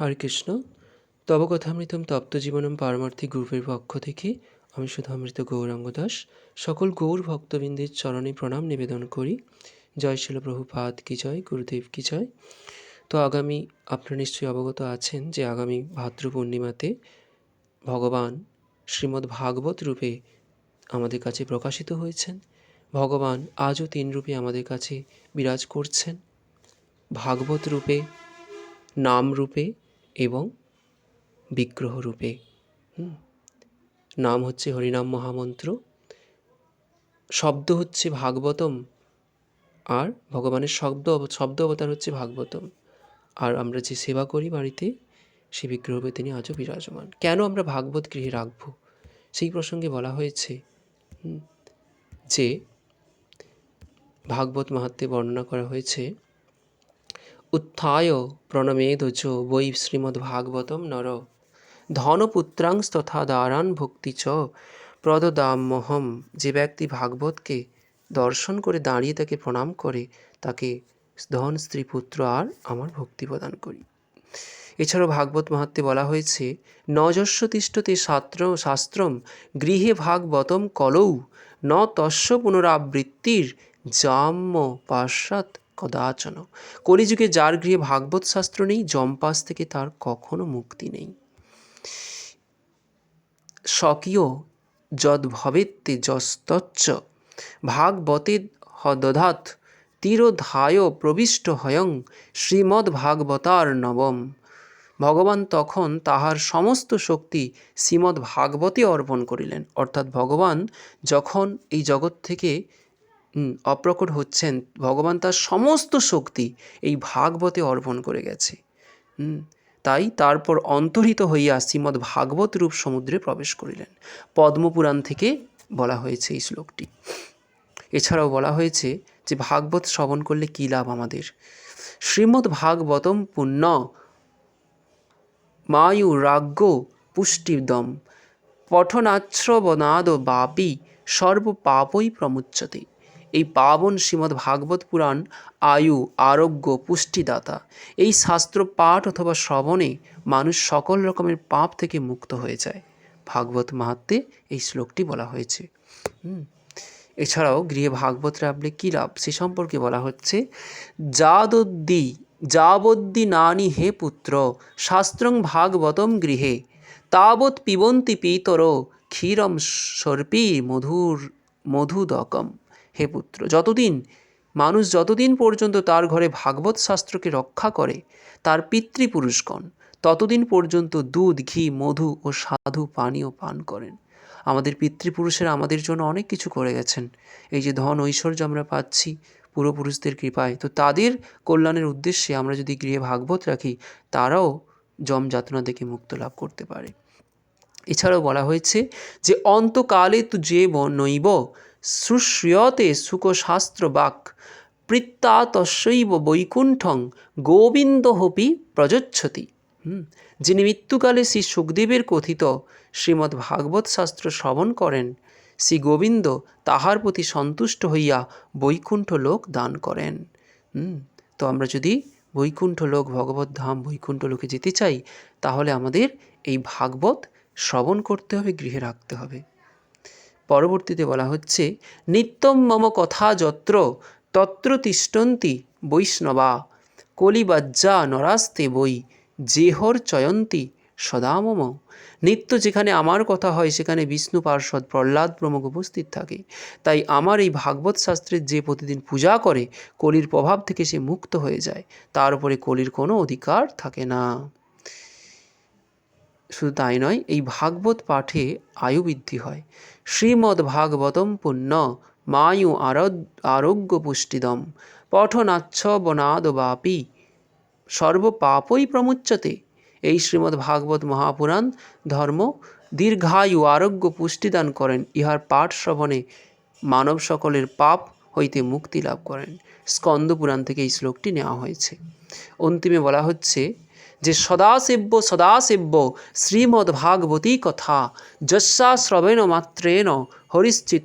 হরে কৃষ্ণ। তব কথামৃতম তপ্ত জীবনম পারমার্থিক গ্রুপের পক্ষ থেকে আমি সুধামৃত গৌরাঙ্গ দাস সকল গৌর ভক্তবৃন্দের চরণে প্রণাম নিবেদন করি। জয় শিল প্রভুপাদ কি জয়, গুরুদেব কি জয়। তো আগামী, আপনারা নিশ্চয়ই অবগত আছেন যে আগামী ভাদ্র পূর্ণিমাতে ভগবান শ্রীমদ্ ভাগবত রূপে আমাদের কাছে প্রকাশিত হয়েছেন। ভগবান আজও তিন রূপে আমাদের কাছে বিরাজ করছেন। ভাগবত রূপে, নাম রূপে এবং বিগ্রহ রূপে নাম হচ্ছে হরিনাম মহামন্ত্র। শব্দ হচ্ছে ভাগবতম আর ভগবানের শব্দ শব্দ অবতার হচ্ছে ভাগবতম। আর আমরা যে সেবা করি বাড়িতে সেই বিগ্রহরূপে তিনি আজও বিরাজমান। কেন আমরা ভাগবত গৃহে রাখব? সেই প্রসঙ্গে বলা হয়েছে যে ভাগবত মাহাত্মে বর্ণনা করা হয়েছে উত্থায় প্রণমেদচ বৈ শ্রীমদ্ভাগবতম নর ধনপুত্রাংস্তথা দারান ভক্তি চ প্রদদামহম যে ব্যক্তি ভাগবতকে দর্শন করে দাঁড়িয়ে তাকে প্রণাম করে, তাকে ধন, স্ত্রী, পুত্র আর আমার ভক্তি প্রদান করি। এছাড়াও ভাগবত মাহাত্মে বলা হয়েছে নজস্ব তিষ্ঠতে শাস্ত্র, শাস্ত্রম গৃহে ভাগবতম কলৌ, ন তস্য পুনরাবৃত্তির জাম্য পাশ্চাৎ কদাচন কলিযুগে যার গৃহে ভাগবত শাস্ত্র নেই, জম্পাস থেকে তার কখনো মুক্তি নেই। স্বকীয় যদ্ভবেত্তে যস্তচ্চ ভাগবতে হদধাত তীরধায় প্রবিষ্ট হয়ং শ্রীমদ্ ভাগবতার নবম। ভগবান তখন তাহার সমস্ত শক্তি শ্রীমদ্ ভাগবতে অর্পণ করিলেন। অর্থাৎ ভগবান যখন এই জগৎ থেকে অপ্রকট হচ্ছেন, ভগবান তার সমস্ত শক্তি এই ভাগবতে অর্পণ করে গেছে। তাই তারপর অন্তর্হিত হইয়া শ্রীমদ্ ভাগবত রূপ সমুদ্রে প্রবেশ করিলেন। পদ্মপুরাণ থেকে বলা হয়েছে এই শ্লোকটি। এছাড়াও বলা হয়েছে যে, ভাগবত শ্রবণ করলে কী লাভ আমাদের? শ্রীমদ্ ভাগবতম পুণ্য মায়ু রাজ্ঞ পুষ্টিদম পঠনাশ্রবনাদ বাপি সর্ব পাপই প্রমুচ্যতে এই পাবন শ্রীমদ্ ভাগবত পুরাণ আয়ু, আরোগ্য, পুষ্টিদাতা। এই শাস্ত্র পাঠ অথবা শ্রবণে মানুষ সকল রকমের পাপ থেকে মুক্ত হয়ে যায়। ভাগবত মাহাত্মে এই শ্লোকটি বলা হয়েছে। এছাড়াও গৃহে ভাগবত রাখলে কী লাভ? সে সম্পর্কে বলা হচ্ছে, যাদদ্দি, যাবদ্দি নানি হে পুত্র, শাস্ত্রং ভাগবতম গৃহে, তাবৎ পিবন্তি পিতর ক্ষীরম সর্পি মধুর, মধুদকম। হে পুত্র, যতদিন, মানুষ যতদিন পর্যন্ত তার ঘরে ভাগবত শাস্ত্রকে রক্ষা করে, তার পিতৃপুরুষগণ ততদিন পর্যন্ত দুধ, ঘি, মধু ও সাধু পানীয় পান করেন। আমাদের পিতৃপুরুষেরা আমাদের জন্য অনেক কিছু করে গেছেন। এই যে ধন ঐশ্বর্য আমরা পাচ্ছি, পূর্বপুরুষদের কৃপায়, তো তাদের কল্যাণের উদ্দেশ্যে আমরা যদি গৃহে ভাগবত রাখি, তারাও জম যাতনা থেকে মুক্ত লাভ করতে পারে। এছাড়াও বলা হয়েছে যে, অন্তকালে তু যে নৈব শুশ্রিয়তে সুকশাস্ত্র বাক তস্যৈব বৈকুণ্ঠং গোবিন্দ হপি প্রযোচ্ছতি যিনি মৃত্যুকালে শ্রী সুখদেবের কথিত শ্রীমদ্ ভাগবত শাস্ত্র শ্রবণ করেন, শ্রী গোবিন্দ তাহার প্রতি সন্তুষ্ট হইয়া বৈকুণ্ঠ লোক দান করেন। তো আমরা যদি বৈকুণ্ঠ লোক ভগবত ধাম বৈকুণ্ঠ লোকে যেতে চাই, তাহলে আমাদের এই ভাগবত শ্রবণ করতে হবে, গৃহে রাখতে হবে। পরবর্তীতে বলা হচ্ছে, নিত্যম মম কথা যত্র তত্র তিষ্টন্তি বৈষ্ণবা, কলিবাজ্জা নরাস্তে বই জেহর চয়ন্তি সদা মম। নিত্য যেখানে আমার কথা হয়, সেখানে বিষ্ণু পার্ষদ প্রহ্লাদ প্রমুখ উপস্থিত থাকে। তাই আমার এই ভাগবত শাস্ত্রের যে প্রতিদিন পূজা করে, কলির প্রভাব থেকে সে মুক্ত হয়ে যায়। তার উপরে কলির কোনো অধিকার থাকে না। শুধু তাই নয়, এই ভাগবত পাঠে আয়ু বৃদ্ধি হয়। শ্রীমদ্ ভাগবতম পুণ্য মায়ু আরোগ্য পুষ্টিদম পঠনাচ্ছ বনাদ বাপি সর্বপাপই প্রমুচ্যতে এই শ্রীমদ্ ভাগবত মহাপুরাণ ধর্ম দীর্ঘায়ু আরোগ্য পুষ্টিদান করেন। ইহার পাঠ শ্রবণে মানব সকলের পাপ হইতে মুক্তি লাভ করেন। স্কন্দ পুরাণ থেকে এই শ্লোকটি নেওয়া হয়েছে। অন্তিমে বলা হচ্ছে যে সদাসেব্য সদাসেব্য শ্রীমদ্ ভাগবতী কথা। যস্যা শ্রবেণ মাত্রেণ হরিশ্চিত,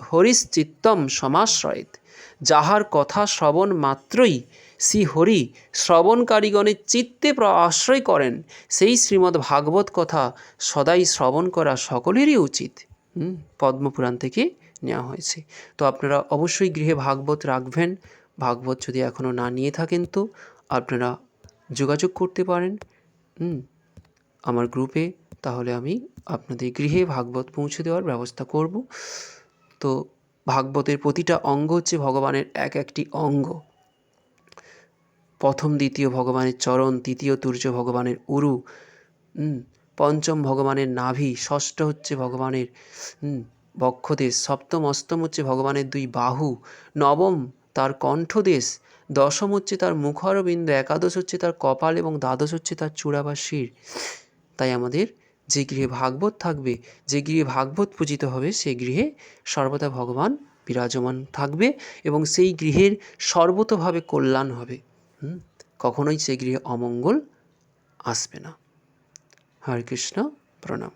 হরিশ্চিত্তম সমাশ্রয়েত। যাহার কথা শ্রবণ মাত্রই শ্রী হরি শ্রবণকারীগণের চিত্তে আশ্রয় করেন, সেই শ্রীমদ্ ভাগবত কথা সদাই শ্রবণ করা সকলেরই উচিত। পদ্মপুরাণ থেকে নেওয়া হয়েছে। তো আপনারা অবশ্যই গৃহে ভাগবত রাখবেন। ভাগবত যদি এখনও না নিয়ে থাকেন তো আপনারা যোগাযোগ করতে পারেন। আমার গ্রুপে তাহলে আমি আপনাদের গৃহে ভাগবত পৌঁছে দেওয়ার ব্যবস্থা করব। তো ভাগবতের প্রতিটা অঙ্গ হচ্ছে ভগবানের এক একটি অঙ্গ। প্রথম দ্বিতীয় ভগবানের চরণ, তৃতীয় তুর্য ভগবানের উরু পঞ্চম ভগবানের নাভি, ষষ্ঠ হচ্ছে ভগবানের বক্ষদেশ, সপ্তম অষ্টম হচ্ছে ভগবানের দুই বাহু, নবম তার কণ্ঠদেশ দশম হচ্ছে তার মুখরবিন্দ, একাদশ হচ্ছে তার কপাল এবং দ্বাদশ হচ্ছে তার চূড়া বা শির। তাই আমাদের যে গৃহে ভাগবত থাকবে, যে গৃহে ভাগবত পূজিত হবে সেই গৃহে সর্বদা ভগবান বিরাজমান থাকবে এবং সেই গৃহের সর্বতভাবে কল্যাণ হবে। কখনোই সেই গৃহে অমঙ্গল আসবে না। হরে কৃষ্ণ, প্রণাম।